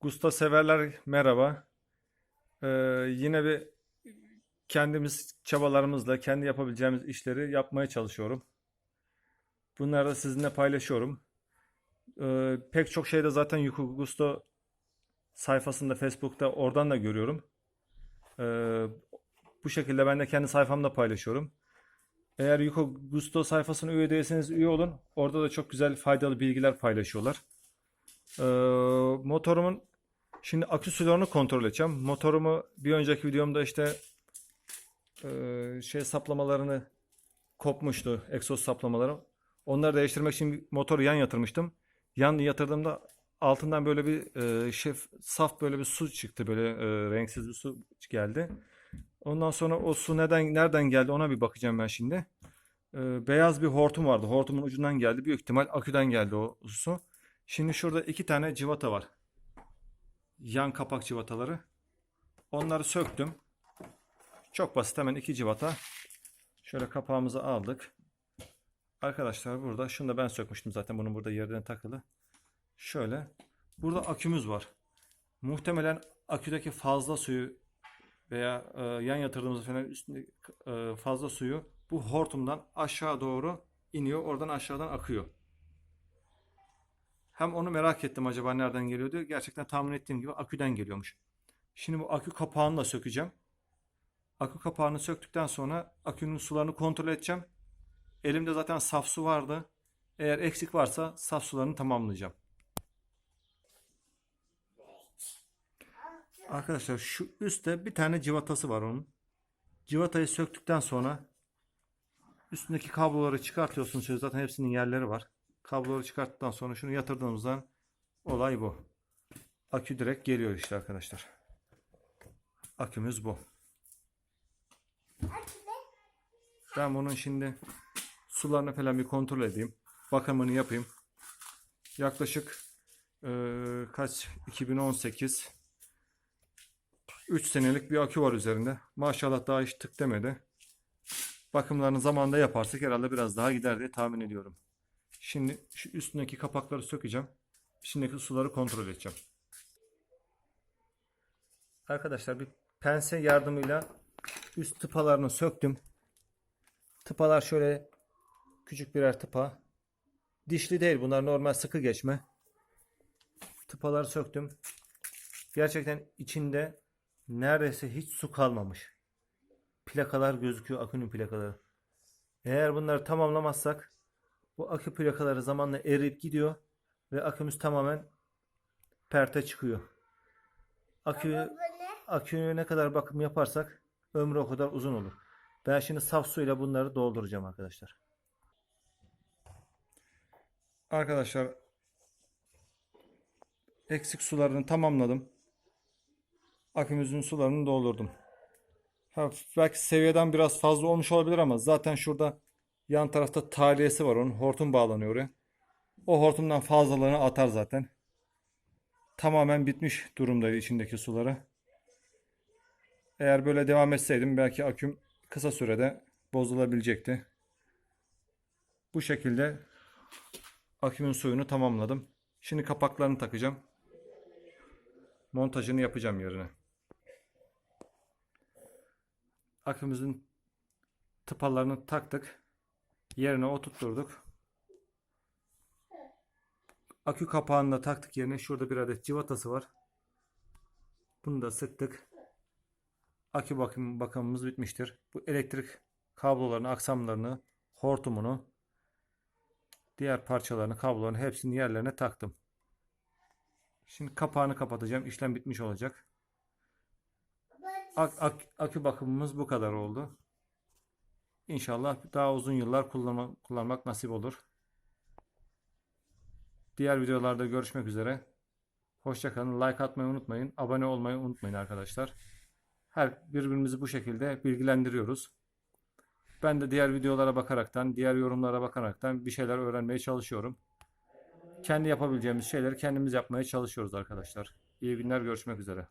Gusta severler merhaba. Ee, yine bir kendimiz çabalarımızla kendi yapabileceğimiz işleri yapmaya çalışıyorum. Bunları da sizinle paylaşıyorum. Ee, pek çok şeyde zaten Yuko Gusto sayfasında Facebook'ta oradan da görüyorum. Ee, bu şekilde ben de kendi sayfamda paylaşıyorum. Eğer Yuko Gusto sayfasına üye değilseniz üye olun. Orada da çok güzel faydalı bilgiler paylaşıyorlar. Ee, motorumun şimdi akü sularını kontrol edeceğim. Motorumu bir önceki videomda işte e, şey saplamalarını kopmuştu. Egzoz saplamaları. Onları değiştirmek için motoru yan yatırmıştım. Yan yatırdığımda altından böyle bir e, şef, saf böyle bir su çıktı. Böyle e, renksiz bir su geldi. Ondan sonra o su neden nereden geldi ona bir bakacağım ben şimdi. E, beyaz bir hortum vardı. Hortumun ucundan geldi. Büyük ihtimal aküden geldi o su. Şimdi şurada iki tane civata var. Yan kapak civataları. Onları söktüm. Çok basit hemen iki civata. Şöyle kapağımızı aldık. Arkadaşlar burada şunu da ben sökmüştüm zaten bunun burada yerden takılı. Şöyle burada akümüz var. Muhtemelen aküdeki fazla suyu veya e, yan yatırdığımız fener üstünde e, fazla suyu bu hortumdan aşağı doğru iniyor. Oradan aşağıdan akıyor. Hem onu merak ettim acaba nereden geliyor diye. Gerçekten tahmin ettiğim gibi aküden geliyormuş. Şimdi bu akü kapağını da sökeceğim. Akü kapağını söktükten sonra akünün sularını kontrol edeceğim. Elimde zaten saf su vardı. Eğer eksik varsa saf sularını tamamlayacağım. Arkadaşlar şu üstte bir tane civatası var onun. Civatayı söktükten sonra üstündeki kabloları çıkartıyorsunuz. Zaten hepsinin yerleri var. Kabloları çıkarttıktan sonra şunu yatırdığımızdan olay bu. Akü direkt geliyor işte arkadaşlar. Akümüz bu. Ben bunun şimdi sularını falan bir kontrol edeyim. Bakımını yapayım. Yaklaşık eee, kaç 2018 3 senelik bir akü var üzerinde. Maşallah daha hiç tık demedi. Bakımlarını zamanında yaparsak herhalde biraz daha gider diye tahmin ediyorum. Şimdi şu üstündeki kapakları sökeceğim. İçindeki suları kontrol edeceğim. Arkadaşlar bir pense yardımıyla üst tıpalarını söktüm. Tıpalar şöyle küçük birer tıpa. Dişli değil bunlar normal sıkı geçme. Tıpaları söktüm. Gerçekten içinde neredeyse hiç su kalmamış. Plakalar gözüküyor akünün plakaları. Eğer bunları tamamlamazsak bu akü plakaları zamanla eriyip gidiyor ve akümüz tamamen perte çıkıyor. Akü aküye ne kadar bakım yaparsak ömrü o kadar uzun olur. Ben şimdi saf suyla bunları dolduracağım arkadaşlar. Arkadaşlar eksik sularını tamamladım. Akümüzün sularını doldurdum. Ha, belki seviyeden biraz fazla olmuş olabilir ama zaten şurada yan tarafta tahliyesi var onun. Hortum bağlanıyor oraya. O hortumdan fazlalığını atar zaten. Tamamen bitmiş durumdaydı içindeki suları. Eğer böyle devam etseydim belki aküm kısa sürede bozulabilecekti. Bu şekilde akümün suyunu tamamladım. Şimdi kapaklarını takacağım. Montajını yapacağım yerine. Akümüzün tıpalarını taktık. Yerine oturtturduk. Akü kapağını da taktık yerine. Şurada bir adet civatası var. Bunu da sıktık. Akü bakım bakımımız bitmiştir. Bu elektrik kablolarını, aksamlarını, hortumunu, diğer parçalarını, kablolarını hepsini yerlerine taktım. Şimdi kapağını kapatacağım. İşlem bitmiş olacak. Ak- ak- akü bakımımız bu kadar oldu. İnşallah daha uzun yıllar kullanma- kullanmak nasip olur. Diğer videolarda görüşmek üzere. Hoşçakalın. Like atmayı unutmayın. Abone olmayı unutmayın arkadaşlar. Her birbirimizi bu şekilde bilgilendiriyoruz. Ben de diğer videolara bakaraktan, diğer yorumlara bakaraktan bir şeyler öğrenmeye çalışıyorum. Kendi yapabileceğimiz şeyleri kendimiz yapmaya çalışıyoruz arkadaşlar. İyi günler, görüşmek üzere.